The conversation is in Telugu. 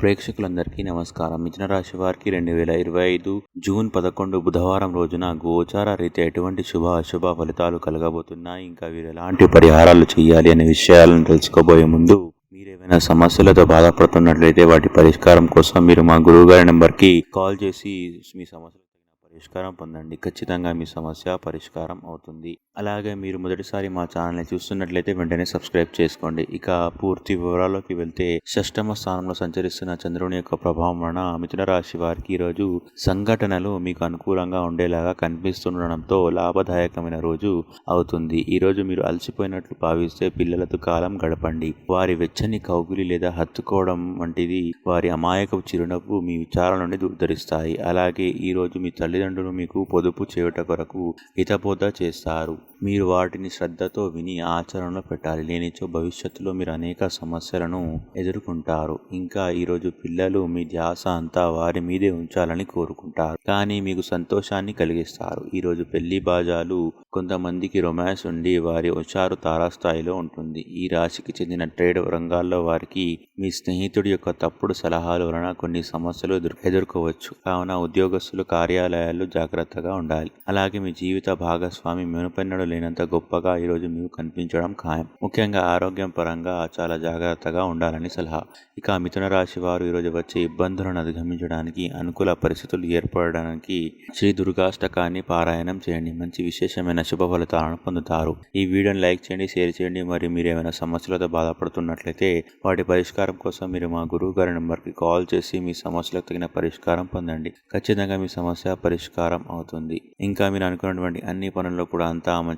ప్రేక్షకులందరికీ నమస్కారం. మిథున రాశి వారికి రెండు వేల ఇరవై ఐదు జూన్ పదకొండు బుధవారం రోజున గోచార రీతి ఎటువంటి శుభ అశుభ ఫలితాలు కలగబోతున్నాయి. ఇంకా వీరు ఎలాంటి పరిహారాలు చేయాలి అనే విషయాలను తెలుసుకోబోయే ముందు మీరు ఏమైనా సమస్యలతో బాధపడుతున్నట్లయితే వాటి పరిష్కారం కోసం మీరు మా గురువుగారి నెంబర్కి కాల్ చేసి మీ సమస్యలు పరిష్కారం పొందండి. ఖచ్చితంగా మీ సమస్య పరిష్కారం అవుతుంది. అలాగే మీరు మొదటిసారి మా ఛానల్ని చూస్తున్నట్లయితే వెంటనే సబ్స్క్రైబ్ చేసుకోండి. ఇక పూర్తి వివరాల్లోకి వెళ్తే షష్టమ స్థానంలో సంచరిస్తున్న చంద్రుని యొక్క ప్రభావం వలన మిథున రాశి వారికి ఈరోజు సంఘటనలు మీకు అనుకూలంగా ఉండేలాగా కనిపిస్తుండడంతో లాభదాయకమైన రోజు అవుతుంది. ఈరోజు మీరు అలసిపోయినట్లు భావిస్తే పిల్లలతో కాలం గడపండి. వారి వెచ్చని కౌగులి లేదా హత్తుకోవడం వంటిది వారి అమాయకపు చిరునవ్వు మీ విచారణ నుండి ఉద్ధరిస్తాయి అలాగే ఈరోజు మీ తల్లిదండ్రులు మీకు పొదుపు చేయుట కొరకు హితబోధ చేస్తారు. మీరు వాటిని శ్రద్ధతో విని ఆచరణలో పెట్టాలి. లేనిచో భవిష్యత్తులో మీరు అనేక సమస్యలను ఎదుర్కొంటారు. ఇంకా ఈరోజు పిల్లలు మీ ధ్యాస అంతా వారి మీదే ఉంచాలని కోరుకుంటారు. కానీ మీకు సంతోషాన్ని కలిగిస్తారు. ఈరోజు పెళ్ళి బాజాలు కొంతమందికి రొమాన్స్ ఉండి వారి హుషారు తారాస్థాయిలో ఉంటుంది. ఈ రాశికి చెందిన ట్రేడ్ రంగాల్లో వారికి మీ స్నేహితుడి యొక్క తప్పుడు సలహాల వలన కొన్ని సమస్యలు ఎదుర్ ఎదుర్కోవచ్చు. కావున ఉద్యోగస్తులు కార్యాలయాలు జాగ్రత్తగా ఉండాలి. అలాగే మీ జీవిత భాగస్వామి మెనుపెన్నడు లేనంత గొప్పగా ఈరోజు మీకు కనిపించడం ఖాయం. ముఖ్యంగా ఆరోగ్యం పరంగా చాలా జాగ్రత్తగా ఉండాలని సలహా. ఇక మిథున రాశి వారు ఈరోజు వచ్చే ఇబ్బందులను అధిగమించడానికి అనుకూల పరిస్థితులు ఏర్పడడానికి శ్రీ దుర్గాష్టకాన్ని పారాయణం చేయండి. మంచి విశేషమైన శుభ ఫలితాలను పొందుతారు. ఈ వీడియోని లైక్ చేయండి షేర్ చేయండి. మరి మీరు ఏమైనా సమస్యలతో బాధపడుతున్నట్లయితే వాటి పరిష్కారం కోసం మీరు మా గురువు గారి నెంబర్కి కాల్ చేసి మీ సమస్యలకు తగిన పరిష్కారం పొందండి. ఖచ్చితంగా మీ సమస్య పరిష్కారం అవుతుంది. ఇంకా మీరు అనుకున్నటువంటి అన్ని పనుల్లో కూడా అంతా మంచి